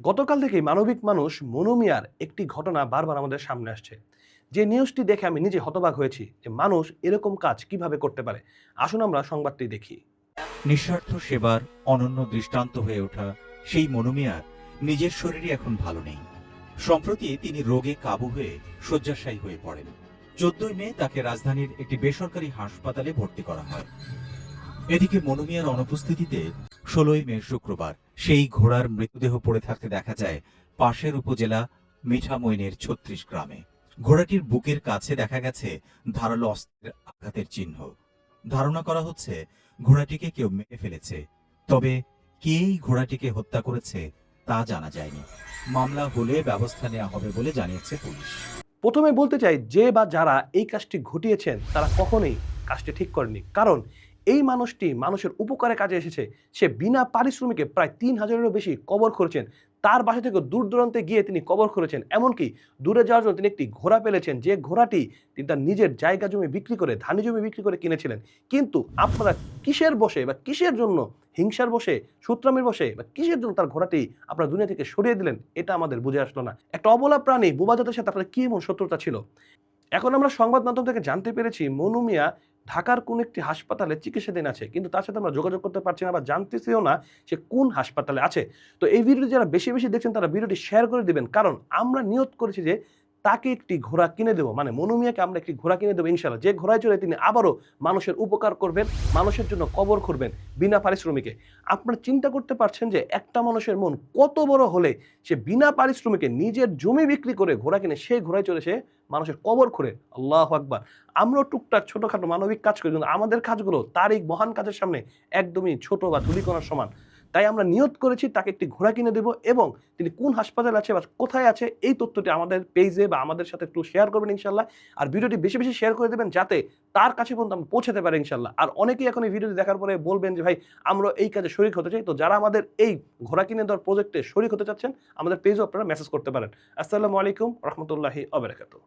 গতকাল থেকেই মানবিক মানুষ মনোমিয়ার একটি ঘটনা বারবার আমাদের সামনে আসছে। যে নিউজটি দেখে আমি নিজে হতবাক হয়েছি যে মানুষ এরকম কাজ কীভাবে করতে পারে, আসুন আমরা সংবাদটি দেখি। নিঃস্বার্থ সেবার অনন্য দৃষ্টান্ত হয়ে ওঠা সেই মনোমিয়ার নিজের শরীরে এখন ভালো নেই। সম্প্রতি তিনি রোগে কাবু হয়ে শয্যাশায়ী হয়ে পড়েন। চোদ্দই মে তাকে রাজধানীর একটি বেসরকারি হাসপাতালে ভর্তি করা হয়। এদিকে মনোমিয়ার অনুপস্থিতিতে ষোলোই মে শুক্রবার সেই ঘোড়ার মৃতদেহ পড়ে থাকতে দেখা যায় পাশের উপজেলা মিঠামইনের ছত্রিশ গ্রামে। ঘোড়াটির বুকের কাছে দেখা গেছে ধারালো অস্ত্রের আঘাতের চিহ্ন। ধারণা করা হচ্ছে ঘোড়াটিকে কেউ মেরে ফেলেছে। তবে কে এই ঘোড়াটিকে হত্যা করেছে তা জানা যায়নি। মামলা হলে ব্যবস্থা নেওয়া হবে বলে জানিয়েছে পুলিশ। প্রথমে বলতে চাই যে বা যারা এই কাজটি ঘটিয়েছেন তারা কখনোই কাজটি ঠিক করেনি কারণ এই মানুষটি মানুষের উপকারে কাজে এসেছে। সে বিনা পারিশ্রমিকে প্রায় তিন হাজারেরও বেশি কবর করেছেন তার বাসা থেকে দূর দূরান্তে গিয়ে তিনি কবর করেছেন এমনকি দূরে যাওয়ার জন্য তিনি একটি ঘোড়া পেলেছেন। যে ঘোড়াটি তিনি তার নিজের জায়গা জমি বিক্রি করে, ধানি জমি বিক্রি করে কিনেছিলেন। কিন্তু আপনারা কিসের বসে বা কিসের জন্য হিংসার বসে, সূত্রামের বসে বা কিসের জন্য তার ঘোড়াটি আপনার দুনিয়া থেকে সরিয়ে দিলেন, এটা আমাদের বুঝে আসলো না। একটা অবলা প্রাণী বোবাজাতের সাথে আপনার কি এমন শত্রুতা ছিল? এখন আমরা সংবাদ মাধ্যম থেকে জানতে পেরেছি, মনু মিয়া ঢাকার কোন একটি হাসপাতালে চিকিৎসাধীন আছে, কিন্তু তার সাথে আমরা যোগাযোগ করতে পারছি না বা জানতেছিও না সে কোন হাসপাতালে আছে। তো এই ভিডিওটি যারা বেশি বেশি দেখছেন, তারা ভিডিওটি শেয়ার করে দিবেন। কারণ আমরা নিয়ত করেছি যে তাকে একটি ঘোড়া কিনে দেবো। মানে মনুমিয়াকে আমরা একটি ঘোড়া কিনে দেবো ইনশাল্লাহ যে ঘোড়ায় চড়ে তিনি আবারও মানুষের উপকার করবেন, মানুষের জন্য কবর করবেন বিনা পারিশ্রমিকে। আপনারা চিন্তা করতে পারছেন যে একটা মানুষের মন কত বড় হলে সে বিনা পারিশ্রমিকে নিজের জমি বিক্রি করে ঘোড়া কিনে সেই ঘোড়ায় চড়ে সে মানুষের কবর করে আল্লাহ আকবার। আমরাও টুকটাক ছোটোখাটো মানবিক কাজ করি, কিন্তু আমাদের কাজগুলো তার এই মহান কাজের সামনে একদমই ছোট বা ধুলিকণার সমান। তাই আমরা নিয়ত করেছি, তাকে একটি ঘোড়া কিনে দেব এবং তিনি কোন হাসপাতাল আছে বা কোথায় আছে এই তথ্যটি আমাদের পেজে বা আমাদের সাথে একটু শেয়ার করবেন ইনশাল্লাহ। আর ভিডিওটি বেশি বেশি শেয়ার করে দেবেন যাতে তার কাছে পর্যন্ত আমরা পৌঁছাতে পারি ইনশাল্লাহ। আর অনেকেই এখন এই ভিডিওটি দেখার পরে বলবেন যে, ভাই, আমরা এই কাজে শরিক হতে চাই। তো যারা আমাদের এই ঘোড়া কিনে দেওয়ার প্রজেক্টে শরিক হতে চাচ্ছেন, আমাদের পেজও আপনারা মেসেজ করতে পারেন। আসসালামু আলাইকুম, রহমতুল্লাহি আবরাকাতু